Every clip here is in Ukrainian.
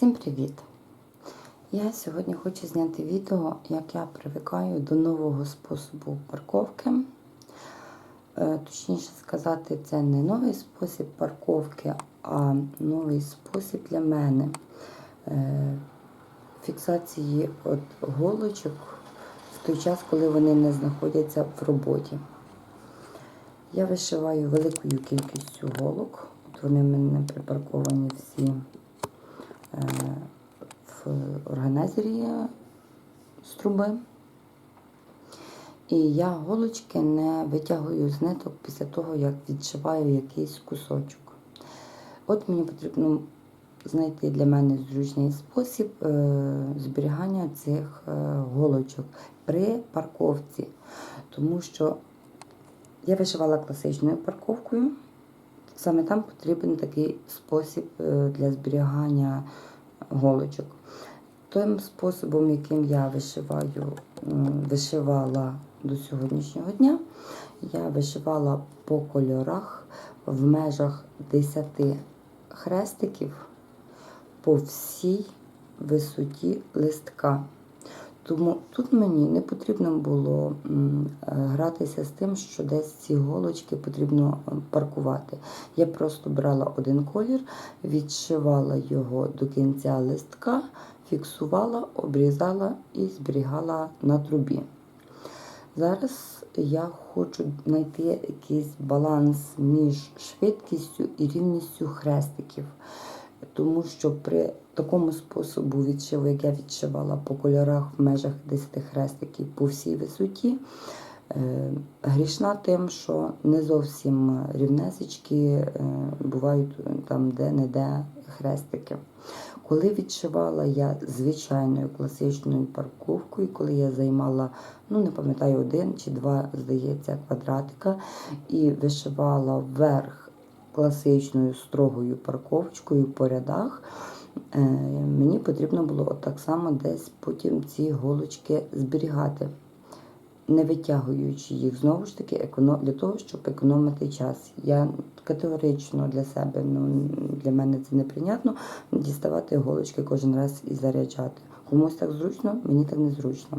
Всім привіт! Я сьогодні хочу зняти відео, як я привикаю до нового способу парковки. Е, Точніше сказати, це не новий спосіб парковки, а новий спосіб для мене е, фіксації от голочок в той час, коли вони не знаходяться в роботі. Я вишиваю великою кількістю голок. От вони в мене припарковані всі в органайзері з труби. І я голочки не витягую з ниток після того, як відшиваю якийсь кусочок. От мені потрібно знайти для мене зручний спосіб е, зберігання цих е, голочок при парковці. Тому що я вишивала класичною парковкою. Саме там потрібен такий спосіб е, для зберігання голочок. Тим способом, яким я вишиваю, вишивала до сьогоднішнього дня, я вишивала по кольорах в межах 10 хрестиків по всій висоті листка. Тому тут мені не потрібно було гратися з тим, що десь ці голочки потрібно паркувати. Я просто брала один колір, відшивала його до кінця листка, фіксувала, обрізала і зберігала на трубі. Зараз я хочу знайти якийсь баланс між швидкістю і рівністю хрестиків. Тому що при такому способу відшиву, як я відшивала по кольорах в межах 10 хрестиків по всій висоті, грішна тим, що не зовсім рівнесечки бувають там де-не-де хрестики. Коли відшивала я звичайною класичною парковкою, коли я займала, ну не пам'ятаю, один чи два, здається, квадратика, і вишивала вверх класичною строгою парковочкою по рядах, мені потрібно було так само десь потім ці голочки зберігати, не витягуючи їх знову ж таки для того, щоб економити час. Я категорично для себе, ну для мене це неприйнятно, діставати голочки кожен раз і заряджати. Комусь так зручно, мені так незручно.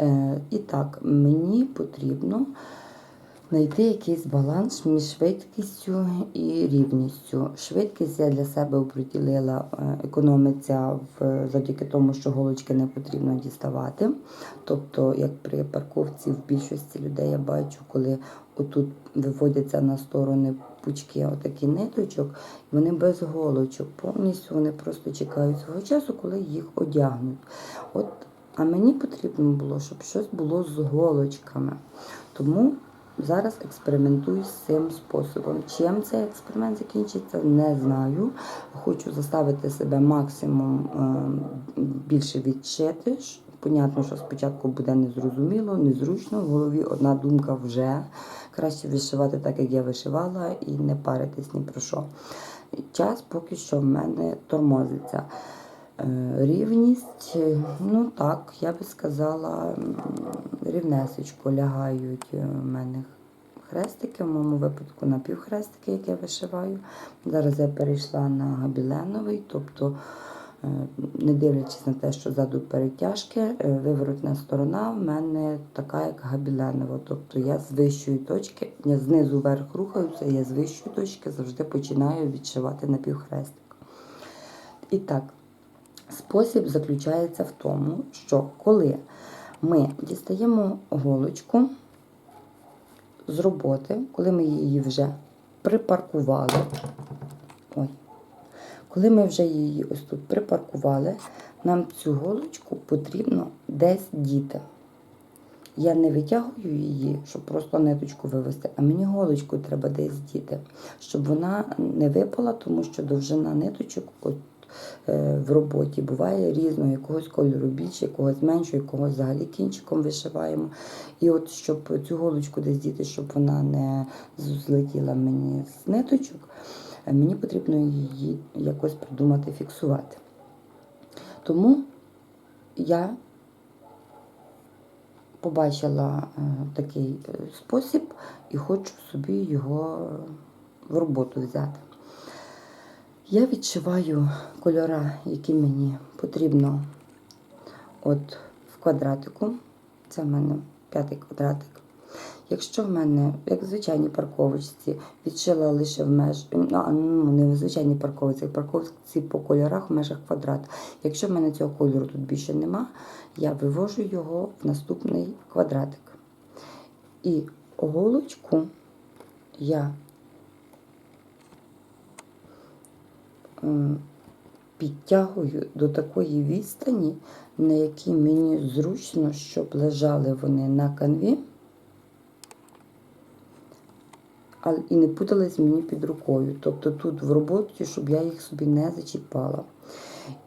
Е, І так, мені потрібно знайти якийсь баланс між швидкістю і рівністю. Швидкість я для себе оприділила, економиться в, завдяки тому, що голочки не потрібно діставати. Тобто, як при парковці в більшості людей я бачу, коли отут виводяться на сторони пучки отакі ниточок, вони без голочок, повністю вони просто чекають свого часу, коли їх одягнуть. От, А мені потрібно було, щоб щось було з голочками. Тому Зараз експериментую з цим способом. Чим цей експеримент закінчиться, не знаю. Хочу заставити себе максимум більше відчити. Понятно, що спочатку буде незрозуміло, незручно. В голові одна думка вже. Краще вишивати так, як я вишивала, і не паритись ні про що. Час поки що в мене тормозиться. Рівність, ну так, я би сказала, рівнесечко лягають у мене хрестики, в моєму випадку напівхрестики, як я вишиваю. Зараз я перейшла на габіленовий, тобто, не дивлячись на те, що ззаду перетяжки, виворотна сторона в мене така, як габіленова. Тобто я з вищої точки, я знизу вверх рухаюся, я з вищої точки завжди починаю відшивати напівхрестик. І так. Спосіб заключається в тому, що коли ми дістаємо голочку з роботи, коли ми її вже припаркували, ой, коли ми вже її ось тут припаркували, нам цю голочку потрібно десь діти. Я не витягую її, щоб просто ниточку вивести, а мені голочку треба десь діти, щоб вона не випала, тому що довжина ниточок в роботі буває різного, якогось кольору більше, якогось менше, якогось взагалі кінчиком вишиваємо. І от щоб цю голочку десь діти, щоб вона не злетіла мені з ниточок, мені потрібно її якось придумати, фіксувати. Тому я побачила такий спосіб і хочу собі його в роботу взяти. Я відшиваю кольора, які мені потрібно от в квадратику. Це в мене п'ятий квадратик. Якщо в мене, як в звичайній парковочці, відшила лише в меж, ну, не в звичайній парковці, а в парковці по кольорах в межах квадрата. Якщо в мене цього кольору тут більше нема, я вивожу його в наступний квадратик. І голочку я підтягую до такої відстані, на якій мені зручно, щоб лежали вони на канві, і не путались мені під рукою. Тобто тут в роботі, щоб я їх собі не зачіпала.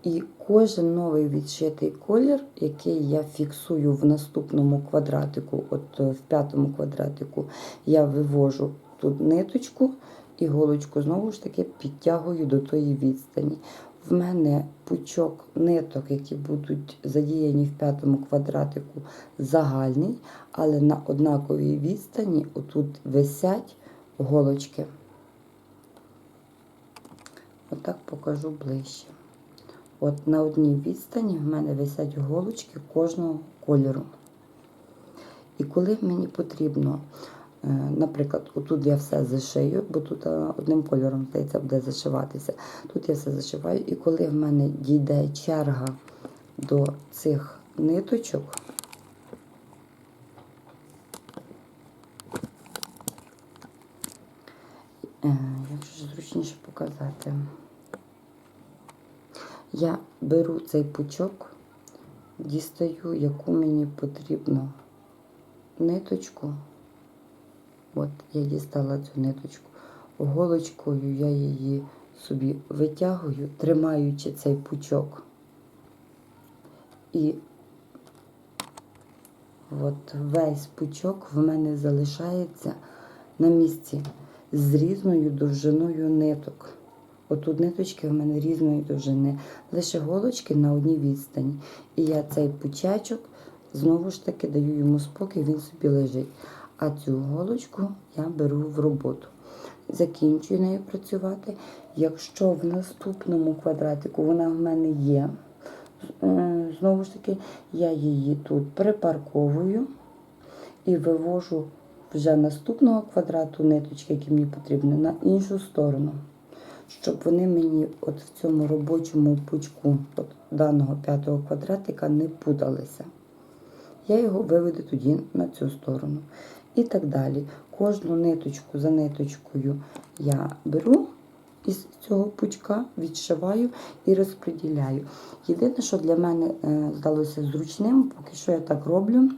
І кожен новий відшитий колір, який я фіксую в наступному квадратику, от е, в п'ятому квадратику, я вивожу тут ниточку і голочку знову ж таки підтягую до тої відстані. В мене пучок ниток, які будуть задіяні в п'ятому квадратику, загальний, але на однаковій відстані отут висять голочки. Отак покажу ближче. От на одній відстані в мене висять голочки кожного кольору. І коли мені потрібно, наприклад, отут я все зашию, бо тут е, одним кольором здається буде зашиватися. Тут я все зашиваю, і коли в мене дійде черга до цих ниточок, е, як же зручніше показати. Я беру цей пучок, дістаю, яку мені потрібно ниточку. От, я дістала цю ниточку. Голочкою я її собі витягую, тримаючи цей пучок. І от весь пучок в мене залишається на місці з різною довжиною ниток. Отут ниточки в мене різної довжини, лише голочки на одній відстані. І я цей пучачок знову ж таки даю йому спокій, він собі лежить. А цю голочку я беру в роботу. Закінчую нею працювати. Якщо в наступному квадратику вона в мене є, е, знову ж таки, я її тут припарковую і вивожу вже наступного квадрату ниточки, які мені потрібні, на іншу сторону щоб вони мені от в цьому робочому пучку от даного п'ятого квадратика не путалися. Я його виведу тоді на цю сторону. І так далі. Кожну ниточку за ниточкою я беру із цього пучка, відшиваю і розподіляю. Єдине, що для мене е, здалося зручним, поки що я так роблю.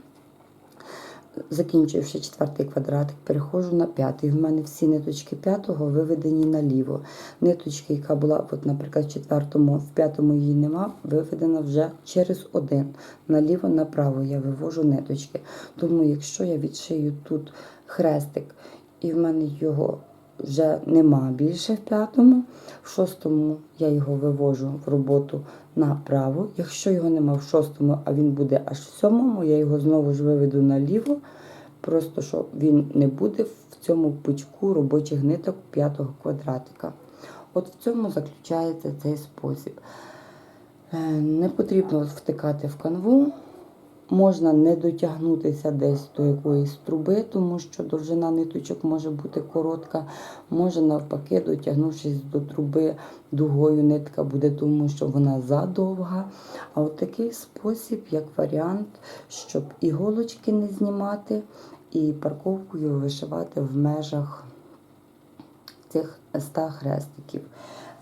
Закінчивши четвертий квадратик, переходжу на п'ятий. В мене всі ниточки п'ятого виведені наліво. Ниточки, яка була, от, наприклад, в четвертому, в п'ятому її нема, виведена вже через один. Наліво, направо я вивожу ниточки. Тому, якщо я відшию тут хрестик, і в мене його вже нема більше в п'ятому, в шостому я його вивожу в роботу направо. Якщо його нема в шостому, а він буде аж в сьомому, я його знову ж виведу наліво, просто щоб він не буде в цьому пучку робочих ниток п'ятого квадратика. От в цьому заключається цей спосіб. Е, Не потрібно втикати в канву. Можна не дотягнутися десь до якоїсь труби, тому що довжина ниточок може бути коротка. Може, навпаки, дотягнувшись до труби, дугою нитка буде, тому що вона задовга. А от такий спосіб, як варіант, щоб іголочки не знімати, і парковкою вишивати в межах цих 100 хрестиків.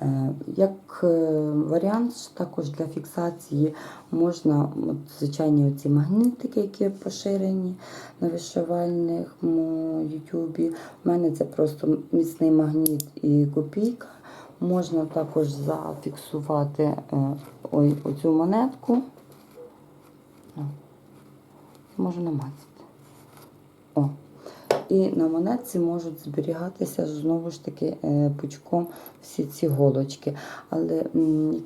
Е, Як е, варіант, також для фіксації можна от, звичайні оці магнітики, які поширені на вишивальному ютубі. У мене це просто міцний магніт і копійка. Можна також зафіксувати е, ой, оцю монетку. Можу намацати. О. І на монетці можуть зберігатися знову ж таки е, пучком всі ці голочки. Але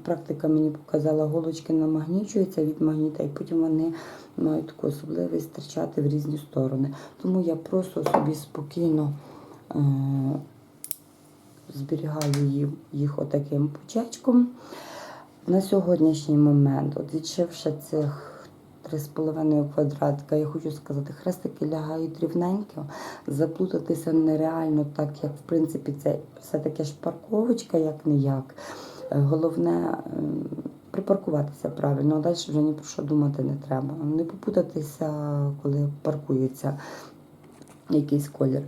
практика мені показала, голочки намагнічуються від магніта, і потім вони мають таку особливість стирчати в різні сторони. Тому я просто собі спокійно е, зберігаю їх отаким пучечком. На сьогоднішній момент, от відшивши цих 3,5 квадратика, я хочу сказати, хрестики лягають рівненько, заплутатися нереально, так як в принципі це все-таки ж парковочка, як не. Е, Головне припаркуватися правильно, а далі вже ні про що думати не треба. Не попутатися, коли паркується якийсь колір.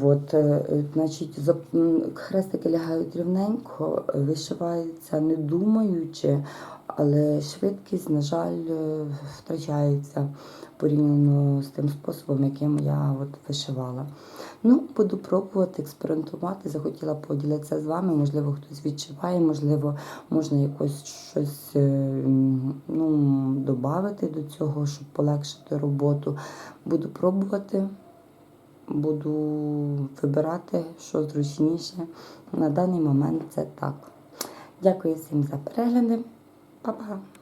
От, е, значить, хрестики лягають рівненько, вишиваються не думаючи, але швидкість, на жаль, е, втрачається порівняно з тим способом, яким я от вишивала. Ну, буду пробувати експериментувати. Захотіла поділитися з вами. Можливо, хтось відчуває, можливо, можна якось щось е, ну, додати до цього, щоб полегшити роботу. Буду пробувати. Буду вибирати, що зручніше. На даний момент це так. Дякую всім за перегляди. 好不